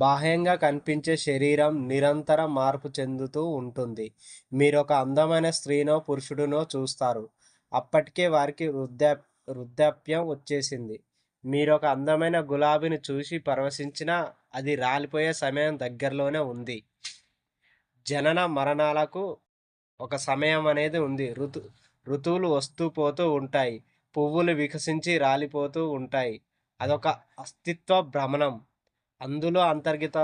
బాహ్యంగా కనిపించే శరీరం నిరంతరం మార్పు చెందుతూ ఉంటుంది. మీరు ఒక అందమైన స్త్రీనో, పురుషుడినో చూస్తారు. అప్పటికే వారికి వృద్ధా వృద్ధాప్యం వచ్చేసింది. మీరొక అందమైన గులాబీని చూసి పరవశించినా అది రాలిపోయే సమయం దగ్గరలోనే ఉంది. జనన మరణాలకు ఒక సమయం అనేది ఉంది. ఋతు ఋతువులు వస్తూ పోతూ ఉంటాయి. పువ్వులు వికసించి రాలిపోతూ ఉంటాయి. అదొక అస్తిత్వ భ్రమణం. అందులో అంతర్గత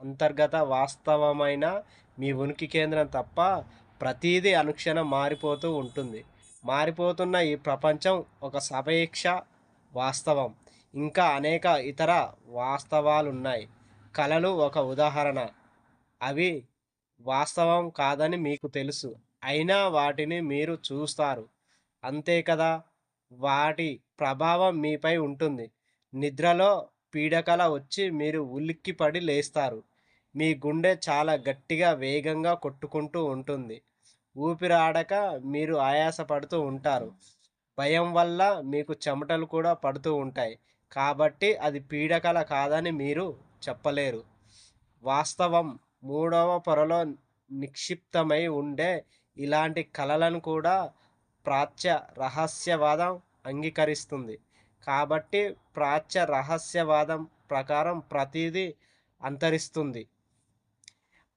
అంతర్గత వాస్తవమైన మీ ఉనికి కేంద్రం తప్ప ప్రతీది అనుక్షణం మారిపోతూ ఉంటుంది. మారిపోతున్న ఈ ప్రపంచం ఒక సాపేక్ష వాస్తవం. ఇంకా అనేక ఇతర వాస్తవాలున్నాయి. కళలు ఒక ఉదాహరణ. అవి వాస్తవం కాదని మీకు తెలుసు. అయినా వాటిని మీరు చూస్తారు. అంతే కదా! వాటి ప్రభావం మీపై ఉంటుంది. నిద్రలో పీడకల వచ్చి మీరు ఉలిక్కిపడి లేస్తారు. మీ గుండె చాలా గట్టిగా, వేగంగా కొట్టుకుంటూ ఉంటుంది. ఊపిరాడక మీరు ఆయాసపడుతూ ఉంటారు. భయం వల్ల మీకు చెమటలు కూడా పడుతూ ఉంటాయి. కాబట్టి అది పీడకల కాదని మీరు చెప్పలేరు. వాస్తవం మూడవ పొరలో నిక్షిప్తమై ఉండే ఇలాంటి కలలను కూడా ప్రాచ్య రహస్యవాదం అంగీకరిస్తుంది. కాబట్టి ప్రాచ్య రహస్యవాదం ప్రకారం ప్రతీదీ అంతరిస్తుంది.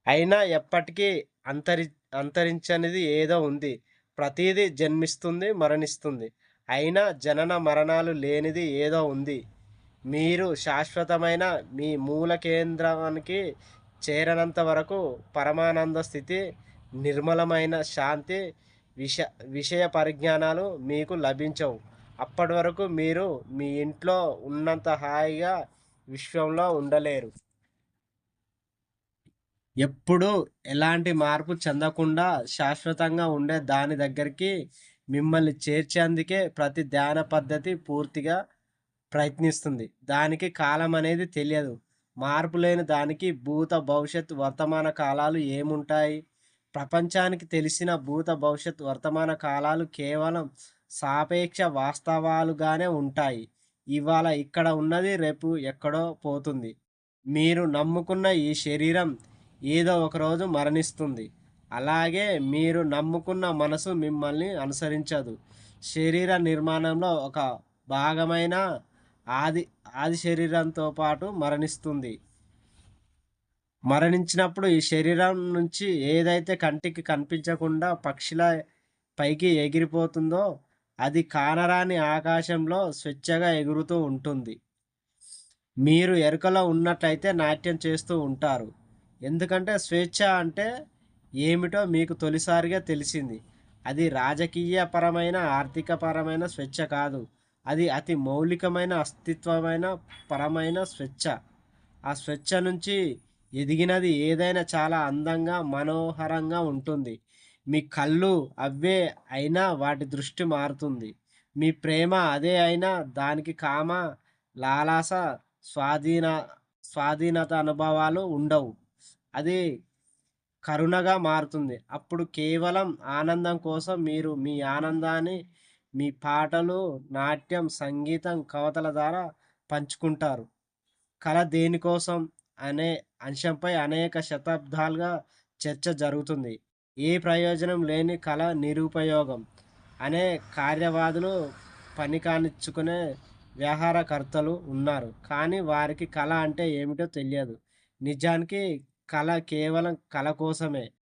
అయినా ఎప్పటికీ అంతరి అంతరించనిది ఏదో ఉంది. ప్రతీదీ జన్మిస్తుంది, మరణిస్తుంది. అయినా జనన మరణాలు లేనిది ఏదో ఉంది. మీరు శాశ్వతమైన మీ మూల కేంద్రానికి చేరనంత వరకు పరమానంద స్థితి, నిర్మలమైన శాంతి, విష విషయ పరిజ్ఞానాలు మీకు లభించవు. అప్పటి వరకు మీరు మీ ఇంట్లో ఉన్నంత హాయిగా విశ్వంలో ఉండలేరు. ఎప్పుడూ ఎలాంటి మార్పు చెందకుండా శాశ్వతంగా ఉండే దాని దగ్గరికి మిమ్మల్ని చేర్చేందుకే ప్రతి ధ్యాన పద్ధతి పూర్తిగా ప్రయత్నిస్తుంది. దానికి కాలం అనేది తెలియదు. మార్పు లేని దానికి భూత, భవిష్యత్, వర్తమాన కాలాలు ఏముంటాయి? ప్రపంచానికి తెలిసిన భూత, భవిష్యత్, వర్తమాన కాలాలు కేవలం సాపేక్ష వాస్తవాలుగానే ఉంటాయి. ఇవాళ ఇక్కడ ఉన్నది రేపు ఎక్కడో పోతుంది. మీరు నమ్ముకున్న ఈ శరీరం ఏదో ఒకరోజు మరణిస్తుంది. అలాగే మీరు నమ్ముకున్న మనసు మిమ్మల్ని అనుసరించదు. శరీర నిర్మాణంలో ఒక భాగమైన ఆది ఆది శరీరంతో పాటు మరణిస్తుంది. మరణించినప్పుడు ఈ శరీరం నుంచి ఏదైతే కంటికి కనిపించకుండా పక్షుల పైకి ఎగిరిపోతుందో అది కానరాని ఆకాశంలో స్వేచ్ఛగా ఎగురుతూ ఉంటుంది. మీరు ఎరుకలో ఉన్నట్లయితే నాట్యం చేస్తూ ఉంటారు. ఎందుకంటే స్వేచ్ఛ అంటే ఏమిటో మీకు తొలిసారిగా తెలిసింది. అది రాజకీయపరమైన, ఆర్థికపరమైన స్వేచ్ఛ కాదు. అది అతి మౌలికమైన, అస్తిత్వమైన పరమైన స్వేచ్ఛ. ఆ స్వేచ్ఛ నుంచి ఎదిగినది ఏదైనా చాలా అందంగా, మనోహరంగా ఉంటుంది. మీ కళ్ళు అవే అయినా వాటి దృష్టి మారుతుంది. మీ ప్రేమ అదే అయినా దానికి కామ, లాలాస స్వాధీన స్వాధీనత అనుభవాలు ఉండవు. అది కరుణగా మారుతుంది. అప్పుడు కేవలం ఆనందం కోసం మీరు మీ ఆనందాన్ని మీ పాటలు, నాట్యం, సంగీతం, కవతల ద్వారా పంచుకుంటారు. కళ దేనికోసం? అనే అంశంపై అనేక శతాబ్దాలుగా చర్చ జరుగుతుంది. ఏ ప్రయోజనం లేని కళ నిరుపయోగం అనే కార్యవాదులు, పనికానిచ్చుకునే వ్యవహారకర్తలు ఉన్నారు. కానీ వారికి కళ అంటే ఏమిటో తెలియదు. నిజానికి కళ కేవలం కళ కోసమే.